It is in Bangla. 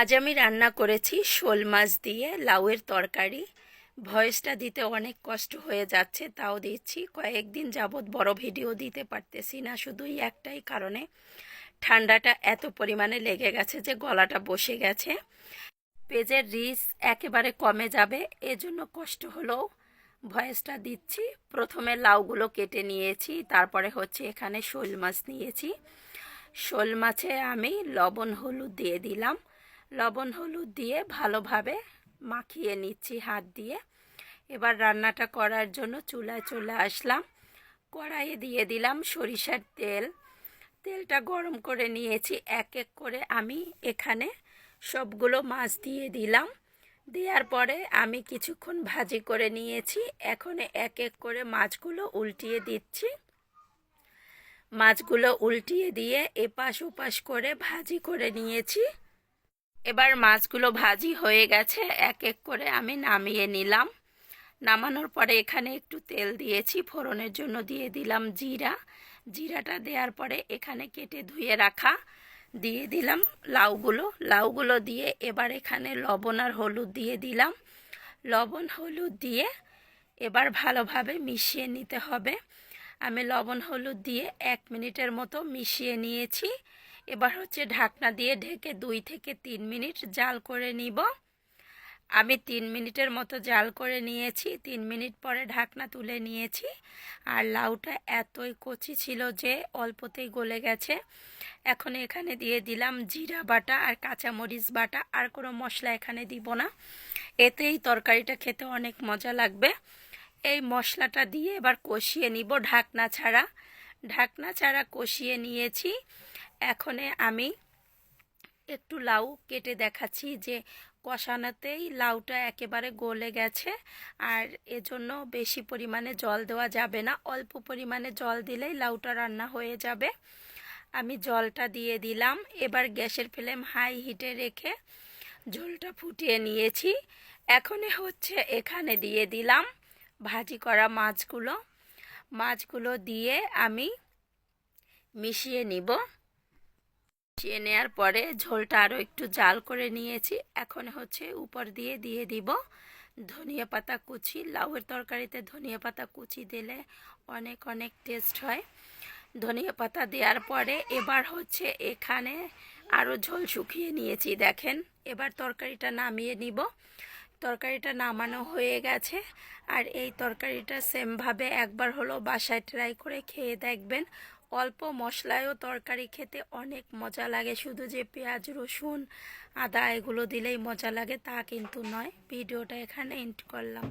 আজ আমি রান্না করেছি শোল মাছ দিয়ে লাউয়ের তরকারি। ভয়েসটা দিতে অনেক কষ্ট হয়ে যাচ্ছে, তাও দিচ্ছি। কয়েকদিন যাবৎ বড় ভিডিও দিতে পারতেছি না, শুধুই একটাই কারণে ঠান্ডাটা এত পরিমাণে লেগে গেছে যে গলাটা বসে গেছে। পেজের রিচ একেবারে কমে যাবে, এজন্য কষ্ট হলেও ভয়েসটা দিচ্ছি। প্রথমে লাউগুলো কেটে নিয়েছি, তারপরে হচ্ছে এখানে শোল মাছ নিয়েছি। শোল মাছে আমি লবণ, হলুদ দিয়ে দিলাম। লবণ হলুদ দিয়ে ভালোভাবে মাখিয়ে নিচ্ছি, হাত দিয়ে। এবার রান্নাটা করার জন্য চুলায় চলে আসলাম। কড়াইয়ে দিয়ে দিলাম সরিষার তেল। তেলটা গরম করে নিয়েছি, এক এক করে আমি এখানে সবগুলো মাছ দিয়ে দিলাম। দেওয়ার পরে আমি কিছুক্ষণ ভাজি করে নিয়েছি। এখন এক এক করে মাছগুলো উল্টিয়ে দিচ্ছি। মাছগুলো উল্টিয়ে দিয়ে এপাশ ওপাশ করে ভাজি করে নিয়েছি। এবার মাছগুলো ভাজি হয়ে গেছে, এক এক করে আমি নামিয়ে নিলাম। নামানোর পরে এখানে একটু তেল দিয়েছি, ফোড়নের জন্য দিয়ে দিলাম জিরা। জিরাটা দেওয়ার পরে এখানে কেটে ধুয়ে রাখা দিয়ে দিলাম লাউগুলো। লাউগুলো দিয়ে এবার এখানে লবণ আর হলুদ দিয়ে দিলাম। লবণ হলুদ দিয়ে এবার ভালোভাবে মিশিয়ে নিতে হবে। আমি লবণ হলুদ দিয়ে এক মিনিটের মতো মিশিয়ে নিয়েছি। এবার হচ্ছে ঢাকনা দিয়ে ঢেকে দুই থেকে তিন মিনিট জাল করে নিব। আমি তিন মিনিটের মতো জাল করে নিয়েছি। তিন মিনিট পরে ঢাকনা তুলে নিয়েছি। আর লাউটা এতই কচি ছিল যে অল্পতেই গলে গেছে। এখন এখানে দিয়ে দিলাম জিরা বাটা আর কাঁচামরিচ বাটা। আর কোনো মশলা এখানে দিব না। এতেই তরকারিটা খেতে অনেক মজা লাগবে। এই মশলাটা দিয়ে এবার কষিয়ে নিব ঢাকনা ছাড়া। ঢাকনা ছাড়া কষিয়ে নিয়েছি। এখনে আমি একটু লাউ কেটে দেখাচ্ছি যে কষানোতেই লাউটা একেবারে গলে গেছে আর এজন্য বেশি পরিমাণে জল দেওয়া যাবে না। অল্প পরিমাণে জল দিলেই লাউটা রান্না হয়ে যাবে। আমি জলটা দিয়ে দিলাম। এবার গ্যাসের ফ্লেম হাই হিটে রেখে ঝোলটা ফুটিয়ে নিয়েছি। এখনই হচ্ছে এখানে দিয়ে দিলাম ভাজি করা মাছগুলো। মাছগুলো দিয়ে আমি মিশিয়ে নিব। মিশিয়ে নেওয়ার পরে ঝোলটা আরও একটু জাল করে নিয়েছি। এখন হচ্ছে উপর দিয়ে দিয়ে দিব ধনিয়া পাতা কুচি। লাউয়ের তরকারিতে ধনিয়া পাতা কুচি দিলে অনেক অনেক টেস্ট হয়। ধনিয়া পাতা দেওয়ার পরে এবার হচ্ছে এখানে আরও ঝোল শুকিয়ে নিয়েছি, দেখেন। এবার তরকারিটা নামিয়ে নিব। তরকারিটা নামানো হয়ে গেছে। আর এই তরকারিটা সেমভাবে একবার হলো বাসায় ট্রাই করে খেয়ে দেখবেন। অল্প মশলায়ও তরকারি খেতে অনেক মজা লাগে। শুধু যে পেঁয়াজ, রসুন, আদা এগুলো দিলেই মজা লাগে, তা কিন্তু নয়। ভিডিওটা এখানে এন্ড করলাম।